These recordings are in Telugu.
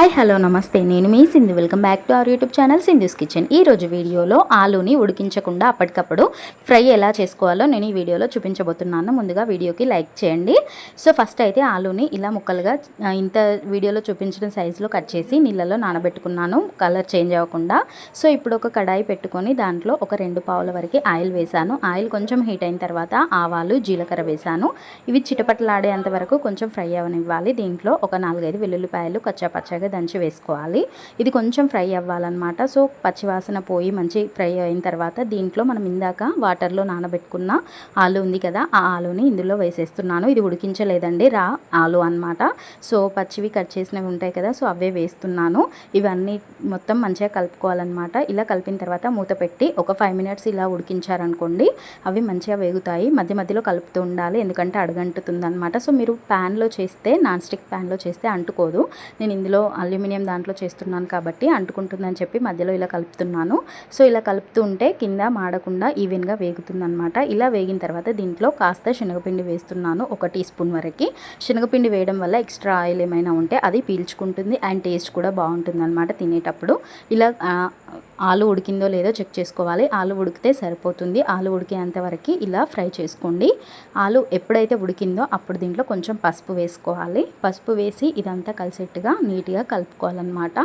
హాయ్ హలో నమస్తే. నేను మీ Sindhu. Welcome back to our YouTube channel Sindhu's kitchen. ఈ రోజు వీడియోలో ఆలూని ఉడికించకుండా అప్పటికప్పుడు ఫ్రై ఎలా చేసుకోవాలో నేను ఈ వీడియోలో చూపించబోతున్నాను. ముందుగా వీడియోకి లైక్ చేయండి. సో ఫస్ట్ అయితే ఆలూని ఇలా ముక్కలుగా ఇంత వీడియోలో చూపించిన సైజులో కట్ చేసి నీళ్ళలో నానబెట్టుకున్నాను. కలర్ చేంజ్ అవ్వకుండా. సో ఇప్పుడు ఒక కడాయి పెట్టుకొని దాంట్లో ఒక రెండు పావుల వరకు ఆయిల్ వేశాను ఆయిల్ కొంచెం హీట్ అయిన తర్వాత ఆవాలు జీలకర్ర వేశాను ఇవి చిటపట్లాడేంత వరకు కొంచెం ఫ్రై అవనివ్వాలి. దీంట్లో ఒక నాలుగైదు వెల్లుల్లిపాయలు కచ్చాపచ్చగా దంచి వేసుకోవాలి. ఇది కొంచెం ఫ్రై అవ్వాలన్నమాట. సో పచ్చివాసన పోయి మంచి ఫ్రై అయిన తర్వాత దీంట్లో మనం ఇందాక వాటర్లో నానబెట్టుకున్న ఆలు ఉంది కదా ఆ ఆలుని ఇందులో వేసేస్తున్నాను. ఇది ఉడికించలేదండి రా ఆలు అనమాట సో పచ్చివి కట్ చేసినవి ఉంటాయి కదా సో అవే వేస్తున్నాను. ఇవన్నీ మొత్తం మంచిగా కలుపుకోవాలన్నమాట. ఇలా కలిపిన తర్వాత మూత పెట్టి ఒక ఫైవ్ మినిట్స్ ఇలా ఉడికించారనుకోండి అవి మంచిగా వేగుతాయి. మధ్య మధ్యలో కలుపుతూ ఉండాలి ఎందుకంటే అడగంటుతుంది అనమాట సో మీరు ప్యాన్లో చేస్తే నాన్ స్టిక్ ప్యాన్లో చేస్తే అంటుకోదు. నేను ఇందులో అల్యూమినియం దాంట్లో చేస్తున్నాను కాబట్టి అంటుకుంటుందని చెప్పి మధ్యలో ఇలా కలుపుతున్నాను. సో ఇలా కలుపుతూ ఉంటే కింద మాడకుండా ఈవెన్గా వేగుతుందనమాట ఇలా వేగిన తర్వాత దీంట్లో కాస్త శనగపిండి వేస్తున్నాను ఒక టీ స్పూన్ వరకు. శనగపిండి వేయడం వల్ల ఎక్స్ట్రా ఆయిల్ ఏమైనా ఉంటే అది పీల్చుకుంటుంది అండ్ టేస్ట్ కూడా బాగుంటుంది అనమాట తినేటప్పుడు. ఇలా ఆలు ఉడికిందో లేదో చెక్ చేసుకోవాలి. ఆలు ఉడికితే సరిపోతుంది. ఆలు ఉడికేంతవరకు ఇలా ఫ్రై చేసుకోండి. ఆలు ఎప్పుడైతే ఉడికిందో అప్పుడు దీంట్లో కొంచెం పసుపు వేసుకోవాలి. పసుపు వేసి ఇదంతా కలిసేట్టుగా నీట్గా కలుపుకోవాలన్నమాట.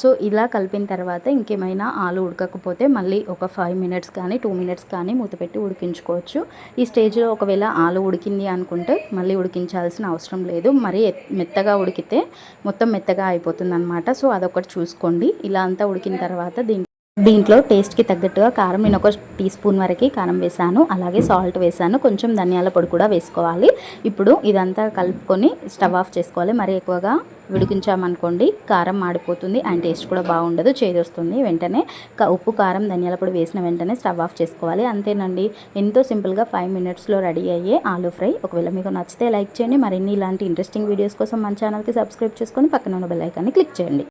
సో ఇలా కలిపిన తర్వాత ఇంకేమైనా ఆలు ఉడకకపోతే మళ్ళీ ఒక ఫైవ్ మినిట్స్ కానీ టూ మినిట్స్ కానీ మూతపెట్టి ఉడికించుకోవచ్చు. ఈ స్టేజ్లో ఒకవేళ ఆలు ఉడికింది అనుకుంటే మళ్ళీ ఉడికించాల్సిన అవసరం లేదు. మరీ మెత్తగా ఉడికితే మొత్తం మెత్తగా అయిపోతుంది అనమాట సో అదొకటి చూసుకోండి. ఇలా అంతా ఉడికిన తర్వాత దీని దీంట్లో టేస్ట్కి తగ్గట్టుగా కారం నేను ఒక టీ స్పూన్ వరకు కారం వేసాను. అలాగే సాల్ట్ వేసాను. కొంచెం ధనియాల పొడి కూడా వేసుకోవాలి. ఇప్పుడు ఇదంతా కలుపుకొని స్టవ్ ఆఫ్ చేసుకోవాలి. మరి ఎక్కువగా ఉడికించామనుకోండి కారం మాడిపోతుంది అండ్ టేస్ట్ కూడా బాగుండదు చేదొస్తుంది. వెంటనే క- ఉప్పు కారం ధనియాల పొడి వేసిన వెంటనే స్టవ్ ఆఫ్ చేసుకోవాలి. అంతేనండి. ఎంతో సింపుల్గా ఫైవ్ మినిట్స్లో రెడీ అయ్యే ఆలూ ఫ్రై. ఒకవేళ మీకు నచ్చితే లైక్ చేయండి. మరిన్ని ఇలాంటి ఇంట్రెస్టింగ్ వీడియోస్ కోసం మన ఛానల్కి సబ్స్క్రైబ్ చేసుకొని పక్కన ఉన్న బెల్ ఐకాన్ని క్లిక్ చేయండి.